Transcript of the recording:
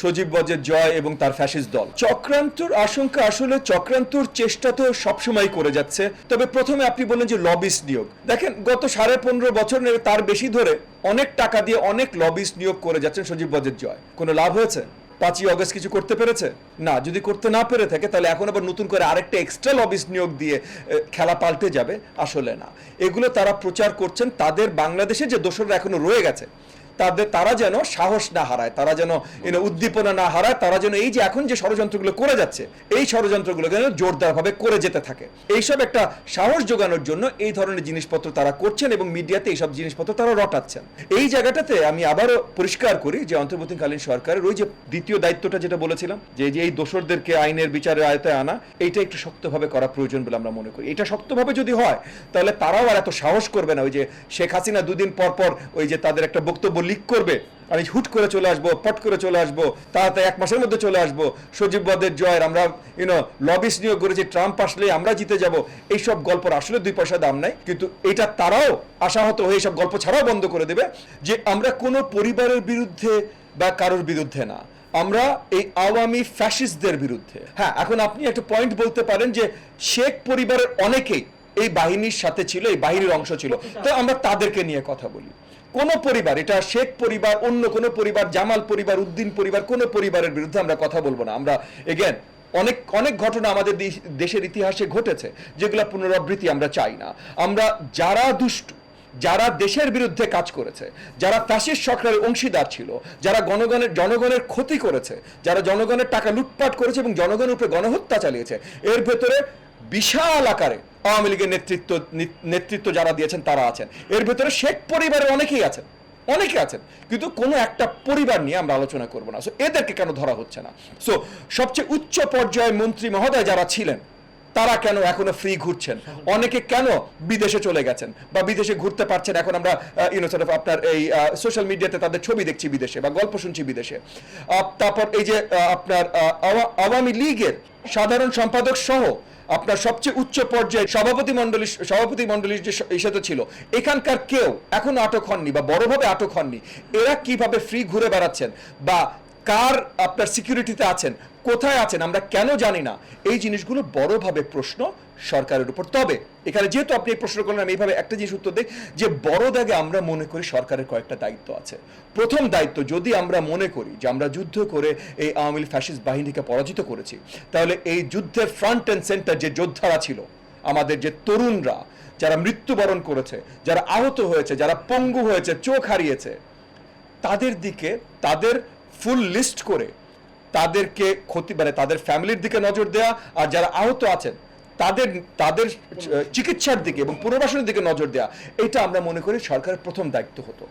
সজীব বজের জয় এবং তার ফ্যাসিস্ট দল। চক্রান্তর আশঙ্কা আসলে চক্রান্তর চেষ্টা তো সবসময় করে যাচ্ছে। তবে প্রথমে আপনি বললেন যে লবিস নিয়োগ। দেখেন, গত সাড়ে পনেরো বছর তার বেশি ধরে অনেক টাকা দিয়ে অনেক লবিস নিয়োগ করে যাচ্ছেন সজীব বজের জয়। কোনো লাভ হয়েছে? পাঁচই অগস্ট কিছু করতে পেরেছে? না, যদি করতে না পেরে থাকে, তাহলে এখন আবার নতুন করে আরেকটা এক্সট্রা লবিস নিয়োগ দিয়ে খেলা পাল্টে যাবে? আসলে না। এগুলো তারা প্রচার করছেন তাদের বাংলাদেশে যে দোসররা এখনও রয়ে গেছে। তাদের, তারা যেন সাহস না হারায়, তারা যেন উদ্দীপনা না হারায়, তারা যেন এই যে এখন যে ষড়যন্ত্রগুলো করে যাচ্ছে, এই ষড়যন্ত্রগুলো যেন জোরদারভাবে করে যেতে থাকে। এইসব একটা সাহস যোগানোর জন্য এই ধরনের জিনিসপত্র তারা করছেন এবং মিডিয়াতে এইসব জিনিসপত্র তারা রটাচ্ছেন। এই জায়গাটাতে আমি আবারও পরিষ্কার করি যে অন্তর্বর্তীকালীন সরকারের ওই যে দ্বিতীয় দায়িত্বটা যেটা বলেছিলাম, যে যে এই দোসরদেরকে আইনের বিচারের আয়তায় আনা, এইটা একটু শক্তভাবে করা প্রয়োজন বলে আমরা মনে করি। এটা শক্তভাবে যদি হয়, তাহলে তারাও আর এত সাহস করবে না, ওই যে শেখ হাসিনা দুদিন পর পর ওই যে তাদের একটা বক্তব্য লিক করবে, আমি হুট করে চলে আসব, পট করে চলে আসব, তাড়াতাড়ি এক মাসের মধ্যে চলে আসব, সজীব বদের জয়ের, আমরা ইউনো লবিস নিয়োগ করেছি, ট্রাম্প আসলে আমরা জিতে যাব, এইসব গল্পর আসলে দুই পয়সা দাম নাই, কিন্তু এটা তারাও আশাহত হয়ে এইসব গল্প ছাড়াও বন্ধ করে দেবে যে আমরা কোনো পরিবারের বিরুদ্ধে বা কারোর বিরুদ্ধে না, আমরা এই আওয়ামী ফ্যাসিস্টদের বিরুদ্ধে। হ্যাঁ এখন আপনি একটা পয়েন্ট বলতে পারেন যে শেখ পরিবারের অনেকেই এই বাহিনীর সাথে ছিল এই বাহিনীর অংশ ছিল। তো আমরা তাদেরকে নিয়ে কথা বলি। কোন পরিবার এটা শেখ পরিবার অন্য কোন পরিবার জামাল পরিবার উদ্দিন পরিবার কোন পরিবারের বিরুদ্ধে আমরা কথা বলব না। আমরা এগেন অনেক অনেক ঘটনা আমাদের দেশের ইতিহাসে ঘটেছে যেগুলো পুনরাবৃত্তি আমরা চাই না। আমরা যারা দুষ্টু যারা দেশের বিরুদ্ধে কাজ করেছে যারা ফ্যাসিস্ট সরকারের অংশীদার ছিল যারা গণগণের জনগণের ক্ষতি করেছে যারা জনগণের টাকা লুটপাট করেছে এবং জনগণের উপরে গণহত্যা চালিয়েছে এর ভেতরে বিশাল আকারে আওয়ামী লীগের নেতৃত্ব নেতৃত্ব যারা দিয়েছেন, তারা আছেন। এর ভেতরে শেখ পরিবারের অনেকেই আছেন, অনেকে আছেন। কিন্তু কোনো একটা পরিবার নিয়ে আমরা আলোচনা করব না। সো এদেরকে কেন ধরা হচ্ছে না? সো সবচেয়ে উচ্চ পর্যায়ে মন্ত্রী মহোদয় যারা ছিলেন তারা কেন এখনও ফ্রি ঘুরছেন? অনেকে কেন বিদেশে চলে গেছেন? বা বিদেশে ঘুরতে পারছেন? এখন আমরা ইউনো অফ আপনার এই সোশ্যাল মিডিয়াতে তাদের ছবি দেখছি বিদেশে বা গল্প শুনছি বিদেশে। তারপর এই যে আপনার আওয়ামী লীগের সাধারণ সম্পাদক সহ আপনার সবচেয়ে উচ্চ পর্যায়ে সভাপতি মন্ডলী সভাপতি মন্ডলীর যে ইসাতে ছিল, এখানকার কেউ এখনও আটক হননি বা বড়ভাবে আটক হননি। এরা কীভাবে ফ্রি ঘুরে বেড়াচ্ছেন? বা কার আপনার সিকিউরিটিতে আছেন? কোথায় আছেন? আমরা কেন জানি না। এই জিনিসগুলো বড়ভাবে প্রশ্ন সরকারের উপর। তবে এখানে যেহেতু আপনি এই প্রশ্ন করলেন, আমি এইভাবে একটা জিনিস উত্তর দিই, যে বড় দাগে আমরা মনে করি সরকারের কয়েকটা দায়িত্ব আছে। প্রথম দায়িত্ব, যদি আমরা মনে করি যে আমরা যুদ্ধ করে এই আওয়ামী লীগ ফ্যাসিস্ট বাহিনীকে পরাজিত করেছি, তাহলে এই যুদ্ধের ফ্রন্ট অ্যান্ড সেন্টার যে যোদ্ধারা ছিল, আমাদের যে তরুণরা, যারা মৃত্যুবরণ করেছে, যারা আহত হয়েছে, যারা পঙ্গু হয়েছে, চোখ হারিয়েছে, তাদের দিকে, তাদের ফুল লিস্ট করে তাদেরকে ক্ষতি মানে তাদের ফ্যামিলির দিকে নজর দেওয়া আর যারা আহত আছেন, তাদের তাদের চিকিৎসার দিকে এবং পুনর্বাসনের দিকে নজর দেয়া, এটা আমরা মনে করি সরকারের প্রথম দায়িত্ব হতো।